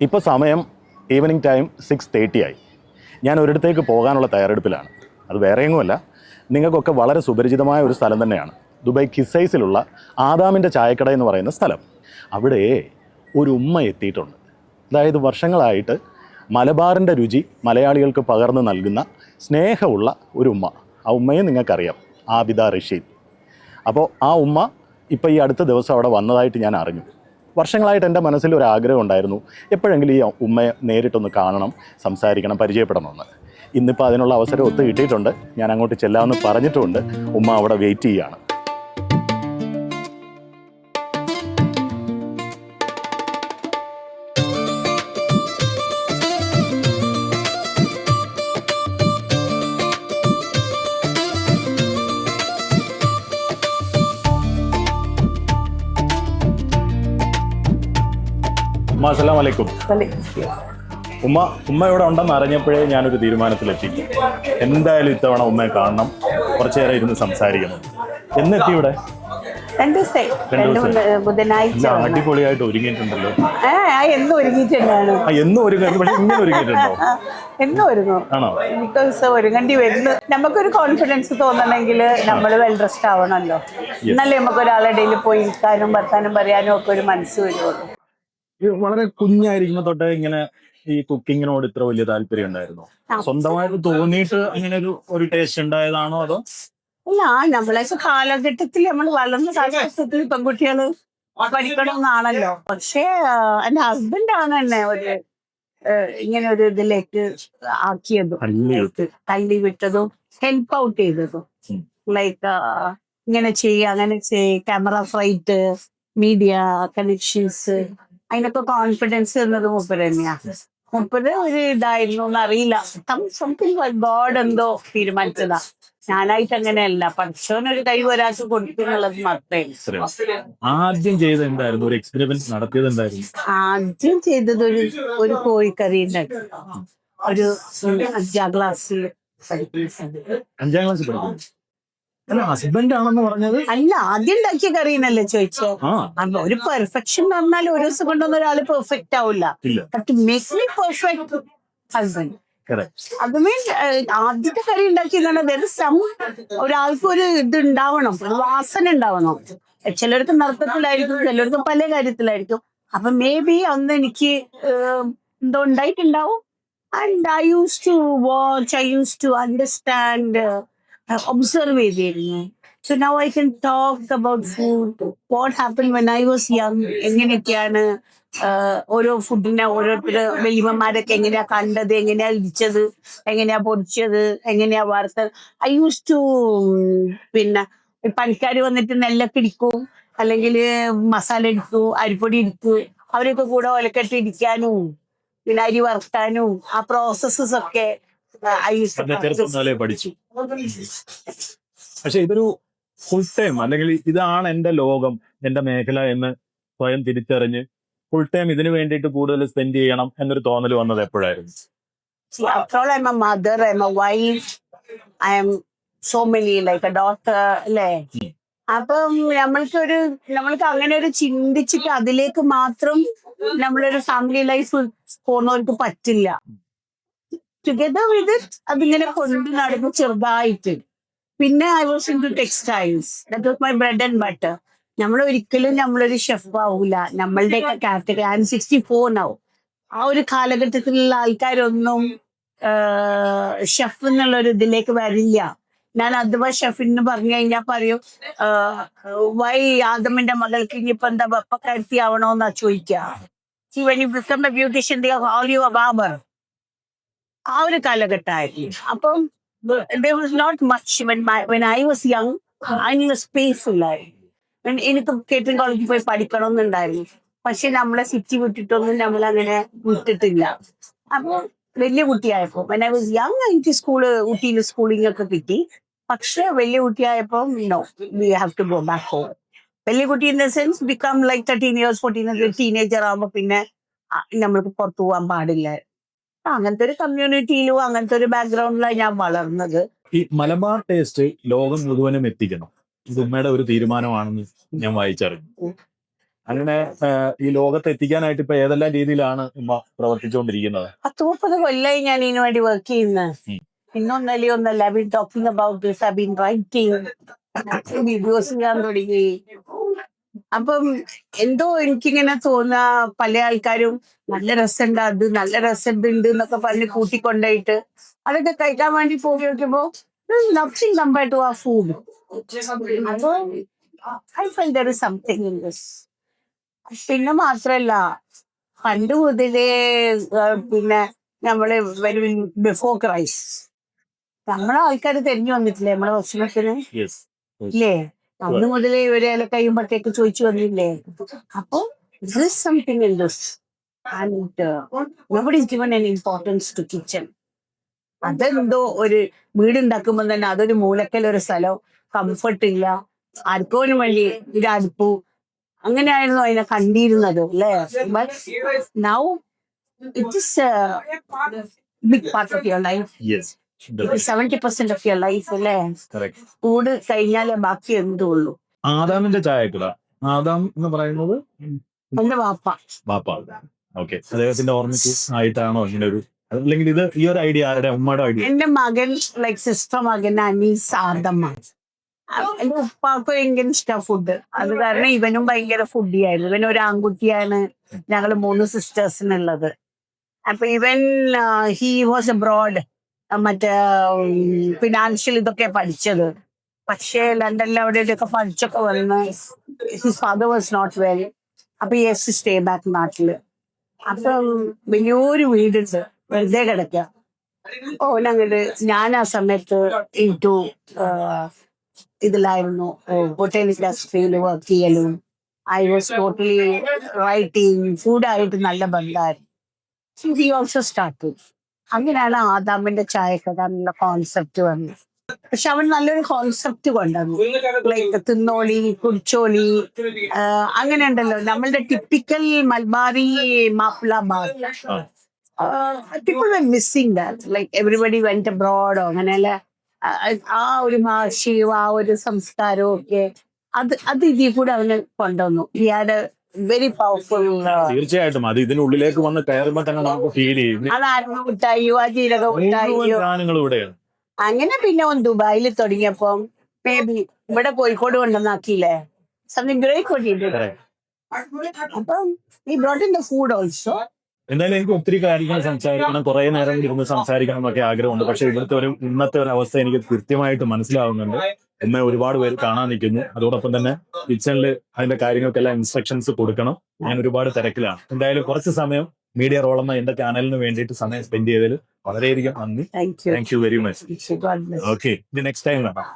ഇപ്പോൾ സമയം evening time six thirty ആയി. ഞാൻ ഒരിടത്തേക്ക് പോകാനുള്ള തയ്യാറെടുപ്പിലാണ്. അത് വേറെ എങ്ങുമല്ല. നിങ്ങൾക്കൊക്കെ വളരെ സുപരിചിതമായ ഒരു സ്ഥലം തന്നെയാണ്. ദുബായ് കിസൈസിലുള്ള ആദാമിന്റെ ചായക്കട എന്ന് പറയുന്ന സ്ഥലം. അവിടെ ഒരു ഉമ്മ എത്തിയിട്ടുണ്ട്. അതായത് വർഷങ്ങളായിട്ട് മലബാറിന്റെ രുചി മലയാളികൾക്ക് പകർന്നു നൽകുന്ന സ്നേഹമുള്ള ഒരു ഉമ്മ. ആ ഉമ്മയെ നിങ്ങൾക്കറിയാം. ആബിദ റഷീദ്. അപ്പോൾ ആ ഉമ്മ ഇപ്പോൾ ഈ അടുത്ത ദിവസം അവിടെ വന്നതായിട്ട് ഞാൻ അറിഞ്ഞു. വർഷങ്ങളായിട്ട് എന്റെ മനസ്സിൽ ഒരു ആഗ്രഹം ഉണ്ടായിരുന്നു. എപ്പോഴെങ്കിലും ഈ ഉമ്മയെ നേരിട്ടൊന്ന് കാണണം സംസാരിക്കണം പരിചയപ്പെടണമെന്ന്. ഇന്നിപ്പോൾ അതിനുള്ള അവസരം ഒത്തു കിട്ടിയിട്ടുണ്ട്. ഞാൻ അങ്ങോട്ട് ചെല്ലാമെന്ന് പറഞ്ഞിട്ടുമുണ്ട് ഉമ്മ അവിടെ വെയിറ്റ് ചെയ്യുകയാണ് ഉമ്മ അസ്സലാം വലൈക്കും ഉമ്മ ഉമ്മ ഇവിടെ ഉണ്ടെന്ന് അറിഞ്ഞപ്പോഴേ ഞാനൊരു തീരുമാനത്തിലെത്തി. എന്തായാലും ഇത്തവണ ഉമ്മയെ കാണണം. കുറച്ചു നേരം ഇരുന്ന് സംസാരിക്കണം. എന്നെത്തി ഇവിടെ? രണ്ട് ദിവസമായി രണ്ട് ബുധ- ബുധനാഴ്ച അടിപൊളിയായിട്ട് ഒരുങ്ങിയിട്ടുണ്ടല്ലോ. എന്നും ഒരുങ്ങിയിട്ടുണ്ടാണ് എന്നും ഒരുങ്ങിയിട്ടുണ്ടോ? ആ, എന്നും ഒരുങ്ങും. ആണോ? മിക്ക ദിവസം ഒരുങ്ങേണ്ടി വരുന്നു. നമുക്കൊരു കോൺഫിഡൻസ് തോന്നണമെങ്കിൽ നമ്മൾ വെൽ ഡ്രസ്ഡ് ആവണമല്ലോ. എന്നാലേ നമുക്ക് ഒരാളുടെ ഇടയിൽ പോയി ഇരിക്കാനും വർത്താനം പറയാനും ഒക്കെ ഒരു മനസ്സ് വരുള്ളൂ. വളരെ കുഞ്ഞായിരിക്കുമ്പോ തൊട്ടേ ഇങ്ങനെ ഈ കുക്കിങ്ങിനോട് ഇത്ര വലിയ താല്പര്യം ഉണ്ടായിരുന്നോ? സ്വന്തമായിട്ട് തോന്നിയിട്ട് അങ്ങനെ ഒരു ഒരു ടേസ്റ്റ് ഉണ്ടായതാണോ അതോ? അല്ല നമ്മളെ കാലഘട്ടത്തിൽ നമ്മൾ വളർന്ന കാലഘട്ടത്തിൽ പെൺകുട്ടികൾ പഠിക്കണമെന്ന ആളല്ലോ. പക്ഷേ എന്റെ ഹസ്ബൻഡാണ് എന്നെ ഒരു ഇങ്ങനെ ഒരു ഇതിലേക്ക് ആക്കിയതും തള്ളി തള്ളി വിട്ടതും ഹെൽപ്പ് ഔട്ട് ചെയ്തതും. ലൈക്ക് ഇങ്ങനെ ചെയ്യുക അങ്ങനെ ചെയ്യ ക്യാമറ ഫ്ലൈറ്റ് മീഡിയ കണക്ഷൻസ് അതിനൊക്കെ കോൺഫിഡൻസ് തന്നത് മൂപ്പര് തന്നെയാ. മുപ്പത് ഒരു ഇതായിരുന്നു എന്നറിയില്ല. സംതിങ് ഗോഡ് എന്തോ തീരുമാനിച്ചതാ. ഞാനായിട്ട് അങ്ങനെയല്ല. പഠിച്ചവനൊരു കൈ ഒരാൾക്ക് കൊടുക്കുന്നുള്ളത് മാത്രമേ. ആദ്യം ചെയ്ത എന്തായിരുന്നു? ഒരു എക്സ്പെരിമെന്റ് നടത്തിയത് എന്തായിരുന്നു? ആദ്യം ചെയ്തത് ഒരു ഒരു കോഴിക്കറി ഉണ്ടാക്കി. ഒരു അഞ്ചാം ക്ലാസ്സിൽ അഞ്ചാം ക്ലാസ്സിൽ അല്ല ഹസ്ബൻഡ് ആണെന്ന് പറഞ്ഞത്? അല്ല ആദ്യം ഉണ്ടാക്കിയ കറീനല്ലേ ചോദിച്ചോ? അപ്പൊ ഒരു പെർഫെക്ഷൻ പറഞ്ഞാൽ ഒരു ദിവസം കൊണ്ടൊന്നും ഒരാൾ പെർഫെക്റ്റ് ആവില്ല മേക്ക് പെർഫെക്റ്റ് ഹസ്ബൻഡ് അത് ആദ്യത്തെ കറി ഉണ്ടാക്കിയതാണ് സം ഒരാൾക്ക് ഒരു ഇത് ഉണ്ടാവണം ഒരു വാസന ഉണ്ടാവണം. ചിലർക്ക് നൃത്തത്തിലായിരിക്കും ചിലർക്ക് പല കാര്യത്തിലായിരിക്കും. അപ്പൊ മേ ബി അന്ന് എനിക്ക് എന്തോ ഉണ്ടായിട്ടുണ്ടാവും. And I use to watch I use to understand observe ചെയ്തിരുന്നു so now I can talk about food what happen when I was young എങ്ങനെയൊക്കെയാണ് ഓരോ ഫുഡിനെ ഓരോരുത്തർ വലിയമ്മമാരൊക്കെ എങ്ങനെയാ കണ്ടത് എങ്ങനെയാ ഇടിച്ചത് എങ്ങനെയാ പൊടിച്ചത് എങ്ങനെയാ വറുത്തത്? ഐ യൂസ് ടു പിന്നെ പണിക്കാർ വന്നിട്ട് നെല്ലൊക്കെ ഇടിക്കും അല്ലെങ്കിൽ മസാല ഇടിക്കൂ അരിപ്പൊടി ഇടിക്കൂ അവരൊക്കെ കൂടെ ഒലക്കെട്ട് ഇടിക്കാനും പിന്നെ അരി വറുക്കാനും ആ പ്രോസസ്സസ് ഒക്കെ ചെറുപ്പം മുതലേ പഠിച്ചു. പക്ഷെ ഇതൊരു ഫുൾ ടൈം അല്ലെങ്കിൽ ഇതാണ് എന്റെ ലോകം എന്റെ മേഖല എന്ന് സ്വയം തിരിച്ചറിഞ്ഞ് ഫുൾ ടൈം ഇതിനു വേണ്ടിയിട്ട് കൂടുതൽ സ്പെൻഡ് ചെയ്യണം എന്നൊരു തോന്നൽ വന്നത് എപ്പോഴായിരുന്നു? See, after all, I'm a mother, I'm a wife, I am so many, like a daughter, അല്ലേ? ഉം. അപ്പം നമ്മൾക്ക് ഒരു നമ്മൾക്ക് അങ്ങനെ ഒരു ചിന്തിച്ചിട്ട് അതിലേക്ക് മാത്രം നമ്മളൊരു ഫാമിലി ലൈഫ് പോകുന്നവർക്ക് പറ്റില്ല. ടുഗദർ വിത്ത് ഇറ്റ് അതിങ്ങനെ കൊണ്ട് നടന്നു ചെറുതായിട്ട്. പിന്നെ I was into textiles that my bread and butter നമ്മൾ ഒരിക്കലും നമ്മളൊരു ഷെഫ് ആവൂല. നമ്മളുടെയൊക്കെ category I'm sixty four നാവും ആ ഒരു കാലഘട്ടത്തിലുള്ള ആൾക്കാരൊന്നും ഷെഫ് എന്നുള്ള ഒരു ഇതിലേക്ക് വരില്ല. ഞാൻ അഥവാ ഷെഫിന് പറഞ്ഞു കഴിഞ്ഞാൽ പറയും വൈ ആദമിന്റെ മകൾക്ക് ഇനിയിപ്പോ എന്താ വെപ്പക്കാരത്തി ആവണോന്നാ ചോദിക്കുക ബ്യൂട്ടീഷ്യൻ you യു ബാബർ ആ ഒരു കാലഘട്ടമായിരുന്നു. അപ്പം was not much when I was young അതിനുള്ള സ്പേസ് ഇല്ലായിരുന്നു എനിക്ക് കേറ്ററിംഗ് കോളേജിൽ പോയി പഠിക്കണം എന്നുണ്ടായിരുന്നു പക്ഷെ നമ്മളെ സിറ്റി വിട്ടിട്ടൊന്നും നമ്മൾ അങ്ങനെ വിട്ടിട്ടില്ല. അപ്പൊ വലിയ കുട്ടിയായപ്പോ when I was young എനിക്ക് സ്കൂൾ ഊട്ടിയിൽ സ്കൂളിംഗ് ഒക്കെ കിട്ടി. പക്ഷെ വലിയ കുട്ടിയായപ്പോ no we have to go back home വലിയ കുട്ടി in the sense become like thirteen years fourteen teenager ആകുമ്പോ പിന്നെ നമ്മൾക്ക് പുറത്തു പോകാൻ പാടില്ല. അങ്ങനത്തെ ഒരു കമ്മ്യൂണിറ്റിയിലും അങ്ങനത്തെ ഒരു ബാക്ക്ഗ്രൗണ്ടിലാണ് ഞാൻ വളർന്നത്. ഈ മലബാർ ടേസ്റ്റ് ലോകം മുഴുവനും എത്തിക്കണം. ഇത് ഉമ്മയുടെ ഒരു തീരുമാനമാണെന്ന് ഞാൻ വായിച്ചറിഞ്ഞു. അങ്ങനെ ഈ ലോകത്ത് എത്തിക്കാനായിട്ട് ഇപ്പൊ ഏതെല്ലാം രീതിയിലാണ് ഉമ്മ പ്രവർത്തിച്ചുകൊണ്ടിരിക്കുന്നത്? പത്ത് മുപ്പത് കൊല്ലായി ഞാൻ ഇതിനു വേണ്ടി വർക്ക് ചെയ്യുന്നത്. ഇന്നൊന്നല്ലേ ഒന്നല്ല I been talking about this I been writing videos ഞാൻ തുടങ്ങി. അപ്പം എന്തോ എനിക്കിങ്ങനെ തോന്നുക പല ആൾക്കാരും നല്ല രസമുണ്ട് അത് നല്ല രസമുണ്ട് ഉണ്ട് എന്നൊക്കെ പറഞ്ഞ് കൂട്ടിക്കൊണ്ടായിട്ട് അതൊക്കെ കഴിക്കാൻ വേണ്ടി പോയി നോക്കുമ്പോ നത്തിങ് കമ്പയർ ടു ആ ഫുഡ് അപ്പൊ I felt there is something in this പിന്നെ മാത്രല്ല പണ്ട് മുതലേ പിന്നെ നമ്മൾ വരും ബിഫോർ ക്രൈസ്റ്റ് നമ്മളെ ആൾക്കാർ തെരഞ്ഞു വന്നിട്ടില്ലേ നമ്മളെ ഭക്ഷണത്തിന്? ഇല്ലേ? അന്ന് മുതലേ ഇവരെ കഴിയുമ്പോഴത്തേക്ക് ചോദിച്ചു വന്നില്ലേ? അപ്പൊ something in this and nobody is given an importance to kitchen അതെന്തോ ഒരു വീടുണ്ടാക്കുമ്പോൾ തന്നെ അതൊരു മൂലക്കൽ ഒരു സ്ഥലം കംഫർട്ട് ഇല്ല. ആർക്കോനും വഴി ഒരു അടുപ്പു അങ്ങനെയായിരുന്നു അതിനെ കണ്ടിരുന്നത് അല്ലേ? Now it is big part of your life seventy percent of your life അല്ലേ കൂട് കഴിഞ്ഞാലേ ബാക്കി എന്തുള്ളൂ. ആദാമിന്റെ ചായക്കട ആദാം എന്ന് പറയുന്നത് എന്റെ വാപ്പ. വാപ്പ. ഓക്കെ അദ്ദേഹത്തിന്റെ ഓർമ്മയ്ക്ക് ആയിട്ടാണോ ഇങ്ങനെ ഒരു അല്ലെങ്കിൽ ഇത് ഈ ഒരു ഐഡിയ ആരുടെ ഉമ്മയുടെ ഐഡിയ? എന്റെ മകൻ ലൈക് സിസ്റ്റർ മകൻ അനീസ് ആദമ്മ എന്റെ ഉപ്പാക്ക് ഭയങ്കര ഇഷ്ട ഫുഡ് അത് കാരണം ഇവനും ഭയങ്കര ഫുഡിയായിരുന്നു ഇവൻ ഒരു ആൺകുട്ടിയാണ്. ഞങ്ങൾ മൂന്ന് സിസ്റ്റേഴ്സിനുള്ളത് അപ്പൊ ഇവൻ ഹി വാസ് എബ്രോഡ് മറ്റേ ഫിനാൻഷ്യൽ ഇതൊക്കെ പഠിച്ചത്. പക്ഷേ ലണ്ടനിൽ അവിടെ ഇവിടെയൊക്കെ പഠിച്ചൊക്കെ വന്ന് his father was not well അപ്പൊ യെസ് സ്റ്റേ ബാക്ക് നാട്ടിൽ. അപ്പം വലിയൊരു വീടുണ്ട്. വെറുതെ കിടക്ക. ഓ ഞങ്ങൾ ഞാൻ ആ സമയത്ത് ഇന്റു ഇതിലായിരുന്നു. ഹോട്ടൽ ഇൻഡസ്ട്രിയിൽ വർക്ക് ചെയ്യലും. ഐ വാസ് ടോട്ടലി റൈറ്റിംഗ് ഫുഡായിട്ട് നല്ല ബന്ധമായിരുന്നു. ഹി ഓൾസോ സ്റ്റാർട്ട് അങ്ങനെയാണ് ആദാമിന്റെ ചായക്കട എന്നുള്ള കോൺസെപ്റ്റ് വന്നത്. പക്ഷെ അവൻ നല്ലൊരു കോൺസെപ്റ്റ് കൊണ്ടുവന്നു. ലൈക്ക് തിന്നോളി കുടിച്ചോളി അങ്ങനെ ഉണ്ടല്ലോ. നമ്മളുടെ typical Malabari Mappila bar missing like everybody went അബ്രോഡോ അങ്ങനെയല്ല ആ- ഒരു ഭാഷയും ആ ഒരു സംസ്കാരവും ഒക്കെ അത് അത് ഇതിൽ കൂടെ അവന് കൊണ്ടുവന്നു. ആഡ് വെരി പവർഫുൾ തീർച്ചയായിട്ടും. അത് ഇതിനുള്ളിലേക്ക് വന്ന് കയറുമ്പോ തന്നെ നമുക്ക് ഫീൽ ചെയ്യും. അത് ആരംഭ മിഠായിയോ ആ ജീരക മിഠായിയോ സാധനങ്ങൾ ഇവിടെയാണ്. അങ്ങനെ പിന്നെ ഒന്ന് ദുബായിൽ തുടങ്ങിയപ്പം ബേബി ഇവിടെ കോഴിക്കോട് കൊണ്ടുവന്നാക്കിയില്ലേ? സംതിങ് ഗ്രേറ്റ് കൊണ്ടിട്ടുണ്ട് അപ്പം ഈ brought in the food also എന്തായാലും എനിക്ക് ഒത്തിരി കാര്യങ്ങൾ സംസാരിക്കണം. കുറെ നേരം ഇരുന്ന് സംസാരിക്കണം എന്നൊക്കെ ആഗ്രഹമുണ്ട്. പക്ഷെ ഇവിടുത്തെ ഒരു ഇന്നത്തെ ഒരു അവസ്ഥ എനിക്ക് കൃത്യമായിട്ട് മനസ്സിലാവുന്നുണ്ട്. എന്നെ ഒരുപാട് പേര് കാണാൻ നിൽക്കുന്നു. അതോടൊപ്പം തന്നെ കിച്ചണിൽ അതിന്റെ കാര്യങ്ങൾക്കെല്ലാം ഇൻസ്ട്രക്ഷൻസ് കൊടുക്കണം. ഞാൻ ഒരുപാട് തിരക്കിലാണ്. എന്തായാലും കുറച്ച് സമയം മീഡിയ റോൾ എന്ന എന്റെ ചാനലിന് വേണ്ടിയിട്ട് സമയം സ്പെൻഡ് ചെയ്തതിൽ വളരെയധികം നന്ദി. Thank you very much okay next time വേണം